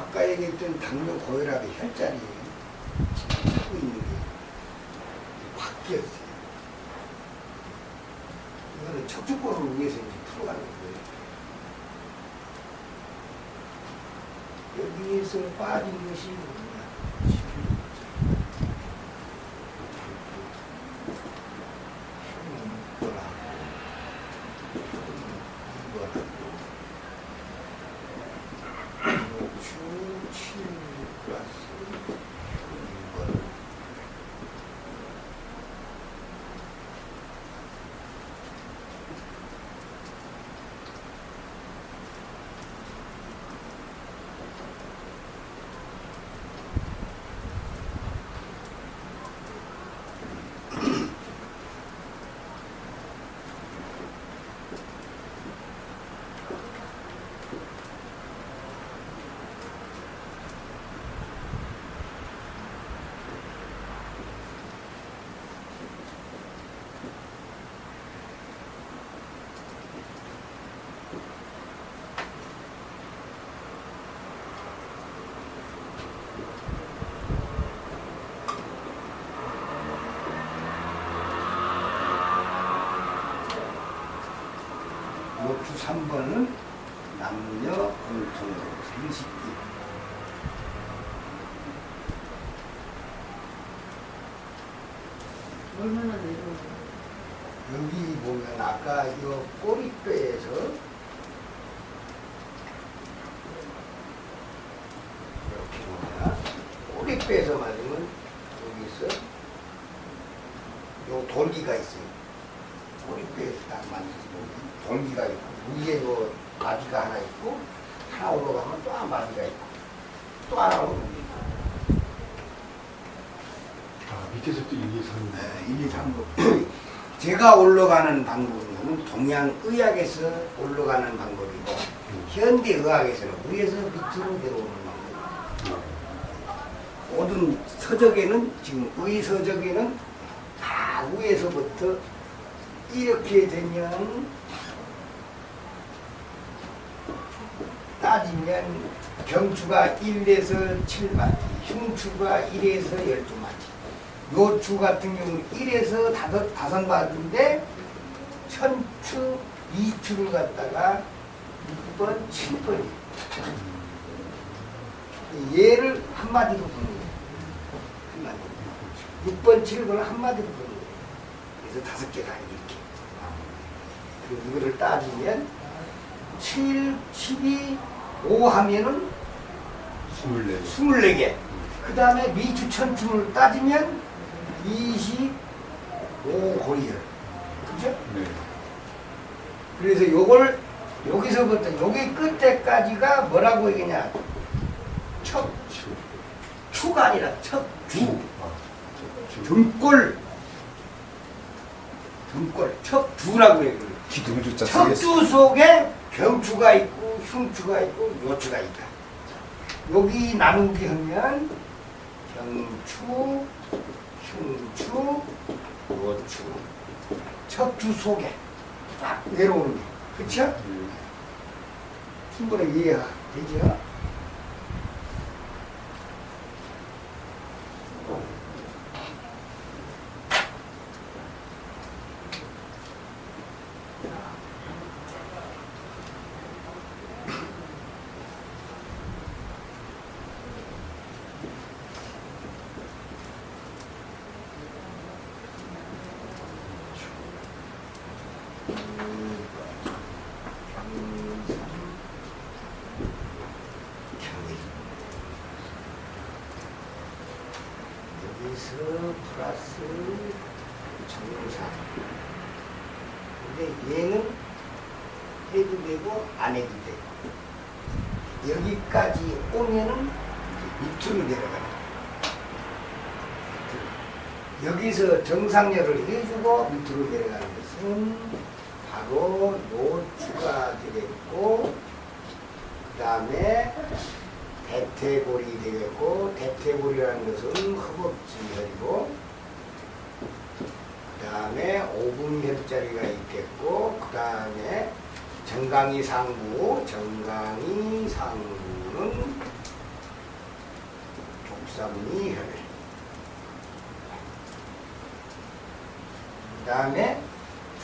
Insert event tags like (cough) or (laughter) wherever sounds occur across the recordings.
아까 얘기했던 당뇨 고혈압의 혈자리 지금 쓰고 있는 게 바뀌었어요. 이거는 척추골을 위해서 이제 풀어가는 거예요. 여기에서 빠진 것이 뭐냐? 이거라고, 이거라고. 주 7 플러스 1번 목주 3번은 남녀 공통으로 생식기 얼마나 내려오고 여기 보면 아까 이 꼬리뼈에서 이렇게 보면 꼬리뼈에서 맞으면 여기서 요 돌기가 있어요. 꼬리뼈에서 딱 맞는 돌기가 있고 위에 요 마디가 하나 있고 하나 올라가면 또 한 마디가 있고 또 하나 올라가면 아, 밑에서 또 1, 2, 3. 네, 1, 2, 3번. 제가 올라가는 방법은 동양의학에서 올라가는 방법이고 현대의학에서는 위에서 밑으로 내려오는 방법. 모든 서적에는 지금 의서적에는 다 위에서부터 이렇게 되면 따지면 경추가 1에서 7마디, 흉추가 1에서 12마디. 요주 같은 경우는 1에서 다섯, 다섯 마디인데 천추 2추를 갖다가 6번, 7번이 얘를 한 마디로 부는 거예요. 한 마디. 6번, 7번을 한 마디로 부는 거예요. 그래서 다섯 개가 이렇게. 그리고 이거를 따지면 7, 12, 5 하면은 24. 24개. 그 다음에 미주천춤을 따지면 25고리열. 그죠? 네. 그래서 요걸 여기서부터 여기 끝에까지가 뭐라고 얘기냐. 척, 추가 아니라 척주. 아, 등골. 등골. 척주라고 얘기해요. 기둥주자 척주 속에 경추가 있고 흉추가 있고 요추가 있다. 여기 나누기 하면 경추, 흉추, 요추. 척주 속에 딱 내려오는 게. 그쵸? 충분히 이해가 되죠? 경일. 여기서 플러스 정사. 근데 얘는 해도 되고 안 해도 되고. 여기까지 오면은 밑으로. 밑으로. 여기서 정상열을 해주고 밑으로 내려가는 것은 바로 노추가 되겠고 그 다음에 대퇴골이 되겠고 대퇴골이라는 것은 허벅지혈이고 그 다음에 오분혈자리가 있겠고 그 다음에 정강이 상부 정강이 상부는 복삼리혈. 그 다음에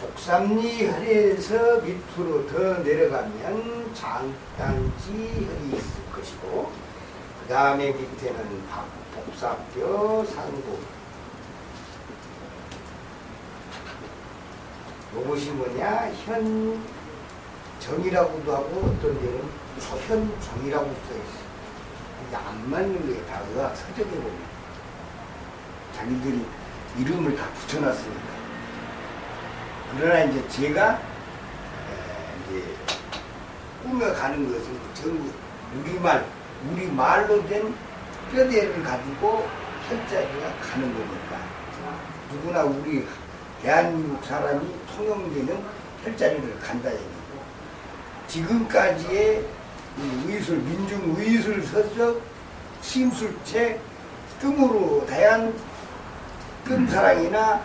복삼리 혈에서 밑으로 더 내려가면 장단지 혈이 있을 것이고 그 다음에 밑에는 복사뼈 상부 이것이 뭐냐 현 정이라고도 하고 어떤 데는 초현정이라고 써있어 이게 안 맞는 거예요 다 의학 서적에 보면 자기들이 이름을 다 붙여놨으니까. 그러나 이제 제가 에, 이제 꾸며가는 것은 전부 우리말 우리말로 된 뼈대를 가지고 혈자리가 가는 거니까. 누구나 우리 대한민국 사람이 통용되는 혈자리를 간다 얘기고 지금까지의 이 의술 민중 의술 서적 심술책 뜸으로 다양한 뜸사랑이나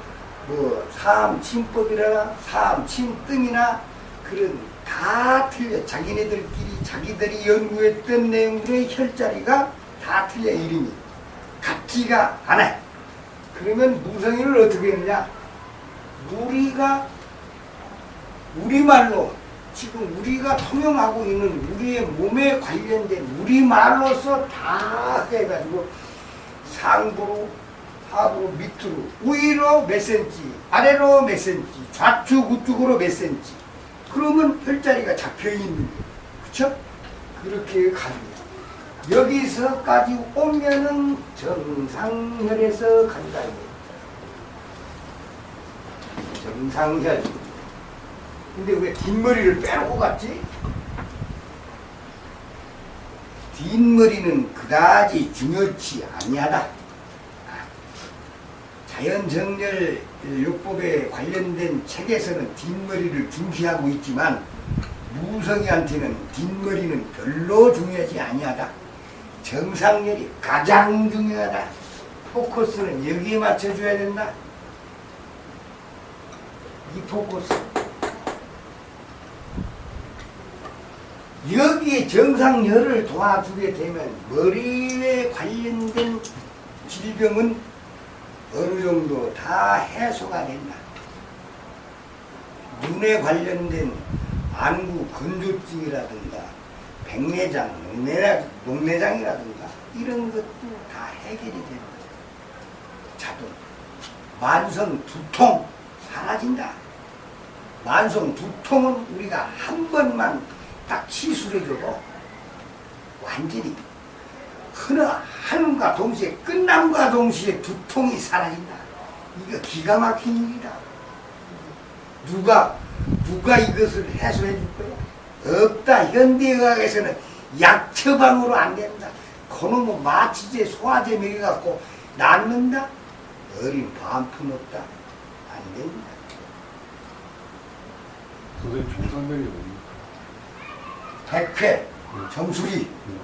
뭐 사암 침법이나 사암 침뜸이나 그런 다 틀려. 자기네들끼리 자기들이 연구했던 내용들의 혈자리가 다 틀려 이름이. 같지가 않아. 그러면 무성인을 어떻게 했느냐? 우리가 우리말로 지금 우리가 통용하고 있는 우리의 몸에 관련된 우리 말로서 다 해가지고 상부로 하부로 밑으로 위로 몇 센치 아래로 몇 센치 좌측 우측으로 몇 센치 그러면 혈자리가 잡혀 있는 거예요. 그쵸? 그렇게 갑니다. 여기서까지 오면은 정상혈에서 간다. 이거예요 정상혈 근데 왜 뒷머리를 빼놓고 갔지? 뒷머리는 그다지 중요치 아니하다. 자연정렬 요법에 관련된 책에서는 뒷머리를 중시하고 있지만 무성이한테는 뒷머리는 별로 중요하지 아니하다. 정상열이 가장 중요하다. 포커스는 여기에 맞춰줘야 된다. 이 포커스. 여기에 정상열을 도와주게 되면 머리에 관련된 질병은 어느 정도 다 해소가 된다. 눈에 관련된 안구 건조증이라든가 백내장, 녹내장, 녹내장이라든가 이런 것도 다 해결이 된다. 자동. 만성 두통 사라진다. 만성 두통은 우리가 한 번만 딱 치수해줘도 완전히 하나, 하는과 동시에 끝남과 동시에 두통이 사라진다. 이거 기가 막힌 일이다. 누가, 누가 이것을 해소해 줄 거야? 없다. 현대의학에서는 약 처방으로 안 된다. 그놈은 마취제, 소화제 먹여갖고 낫는다? 어린 반푼 없다. 안 된다. 선생님 뭡니까? 백회, 정수리. 네.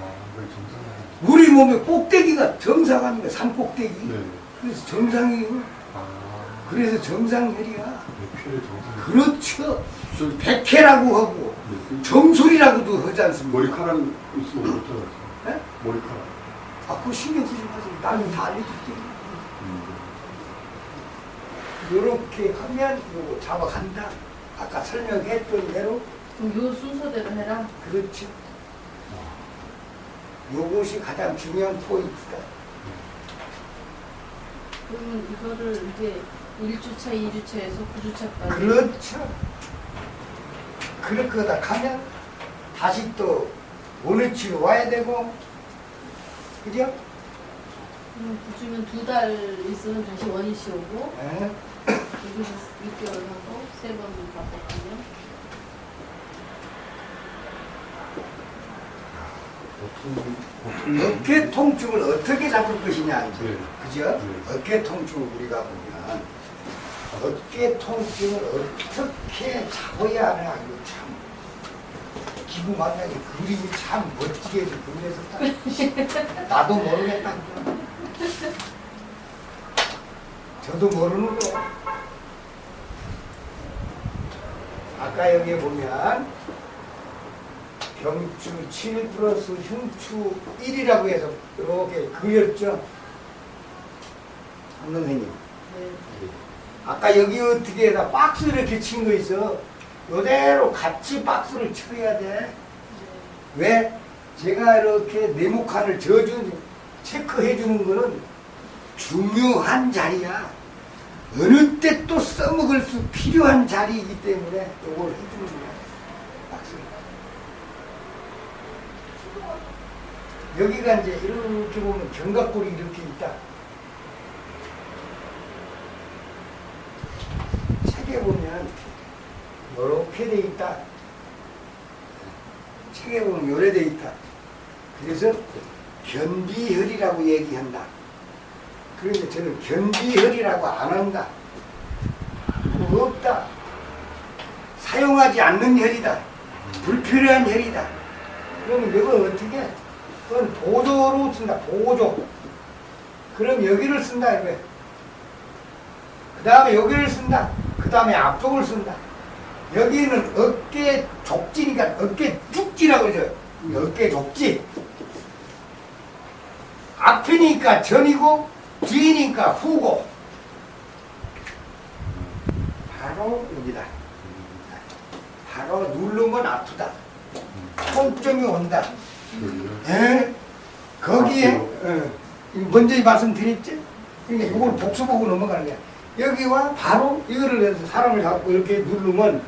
아? 우리 몸의 꼭대기가 정상 아닌가, 산 꼭대기. 네. 그래서 정상이에요. 아, 그래서 정상혈이야. 그렇죠. 저 백회라고 하고 네. 정수리라고도 하지 않습니까? 머리카락 있으면 어떡하지? 네? 머리카락. 아, 그거 신경 쓰지 마세요. 나는 다 알려줄게. 음. 이렇게 하면 이거 잡아간다. 아까 설명했던 대로 그럼 요 순서대로 해라. 그렇죠. 요것이 가장 중요한 포인트다. 그러면 이거를 이제 1주차, 2주차에서 9주차까지. 그렇죠. 그렇게 하다 가면 다시 또 원위치로 와야 되고, 그죠? 그럼 주면 두 달 있으면 다시 원위치 오고, 예? 여기서 6개월 하고, 세번 반복하면. 보통, 보통. 어깨 통증을 어떻게 잡을 것이냐, 이제. 네. 그죠? 네. 어깨 통증을 우리가 보면, 어깨 통증을 어떻게 잡아야 하나, 이거 참. 기부 만나게 그림이 참 멋지게 그려졌다. (laughs) 나도 모르겠다. 저도 모르는 거. 아까 여기 보면 경추 7 플러스 흉추 1이라고 해서 이렇게 그렸죠. 한 선생님. 네. 아까 여기 어떻게 해다 박스 이렇게 친 거 있어. 이대로 같이 박스를 쳐야 돼. 네. 왜? 제가 이렇게 네모칸을 저주 체크해 주는 거는 중요한 자리야. 어느 때 또 써먹을 수 필요한 자리이기 때문에 이걸 해주는 거야. 박스 여기가 이제 이렇게 보면 견갑골이 이렇게 있다. 책에 보면 이렇게 돼 있다. 책에 보면 요래 돼 있다. 그래서 견비혈이라고 얘기한다. 그런데 저는 견비혈이라고 안 한다. 없다. 사용하지 않는 혈이다. 불필요한 혈이다. 그럼 이건 어떻게? 그건 보조로 쓴다. 보조. 그럼 여기를 쓴다 이거야. 그 다음에 여기를 쓴다. 그 다음에 앞쪽을 쓴다. 여기는 어깨 족지니까 어깨 쭉지라고 그러죠. 어깨 족지. 앞이니까 전이고 뒤니까 후고. 바로 여기다. 바로 누르면 아프다. 통증이 온다. 예? 거기에 어, 먼저 말씀드렸지? 그러니까 이걸 복수보고 넘어가는 거야. 여기와 바로 이거를 해서 사람을 잡고 이렇게 누르면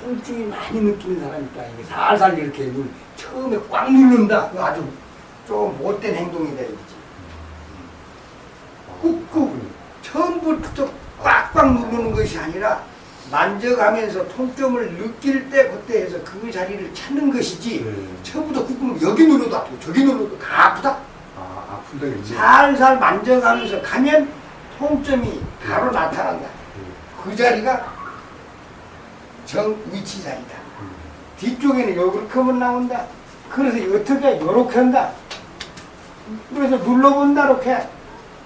통증이 많이 느끼는 사람이 있다. 이게 살살 이렇게 눌, 처음에 꽉 누른다. 아주 좀 못된 행동이다 이거지. 꾹꾹 처음부터 꽉꽉 누르는 것이 아니라 만져가면서 통증을 느낄 때 그때 해서 그 자리를 찾는 것이지 네. 처음부터 꾹꾹 여기 눌러도 아프고 저기 눌러도 다 아프다. 아, 아픈데 이제. 살살 만져가면서 가면 통증이 바로 나타난다. 네. 그 자리가 정 위치 자리다. 음. 뒤쪽에는 요렇게 하면 나온다. 그래서 어떻게 요렇게 한다. 그래서 눌러본다 이렇게.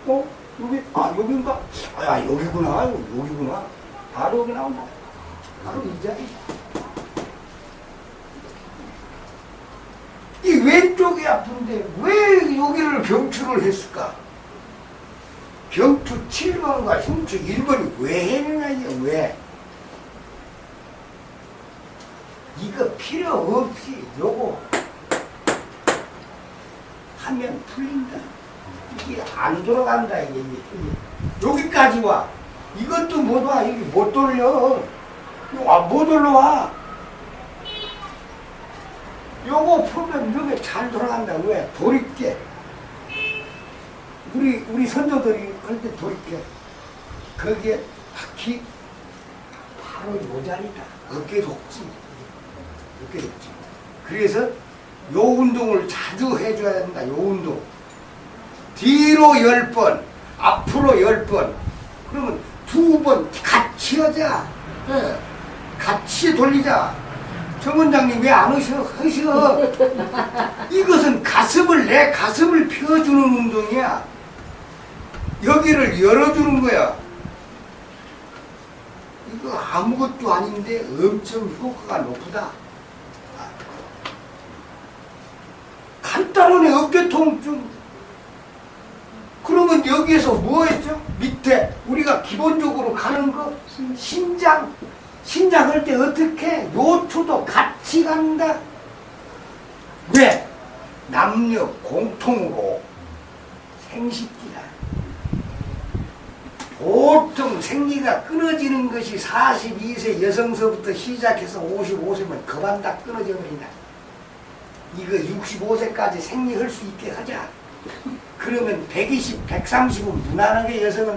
어? 여기 아 여긴가? 아 여기구나 여기구나. 바로 여기 나온다. 바로 이 자리. 이 왼쪽이 아픈데 왜 여기를 경추를 했을까? 경추 7번과 흉추 1번이 왜 했느냐 왜? 이거 필요 없이 요거 하면 풀린다. 이게 안 돌아간다 이게. 여기까지 와. 이것도 못 와. 이게 못 돌려. 아, 못 올라와. 요거 풀면 여기 잘 돌아간다. 왜? 돌입게. 우리 우리 선조들이 할때 돌입게. 거기에 바퀴 바로 요 자리다. 어깨 독지. 어깨 독지. 그래서 요 운동을 자주 해줘야 된다. 요 운동. 뒤로 열 번, 앞으로 열 번. 그러면 두 번 같이 하자. 예. 같이 돌리자. 정 원장님 왜안 하셔? 하셔. 이것은 가슴을, 내 가슴을 펴주는 운동이야. 여기를 열어주는 거야. 이거 아무것도 아닌데 엄청 효과가 높다. 간단하네, 어깨 통증. 그러면 여기에서 뭐 했죠? 밑에 우리가 기본적으로 가는 거 신장. 신장 할 때 어떻게? 요추도 같이 간다. 왜? 남녀 공통으로 생식기다. 보통 생리가 끊어지는 것이 42세 여성서부터 시작해서 55세면 그만 다 끊어져 버린다. 이거 65세까지 생리할 수 있게 하자. 그러면 120, 130은 무난하게 여성은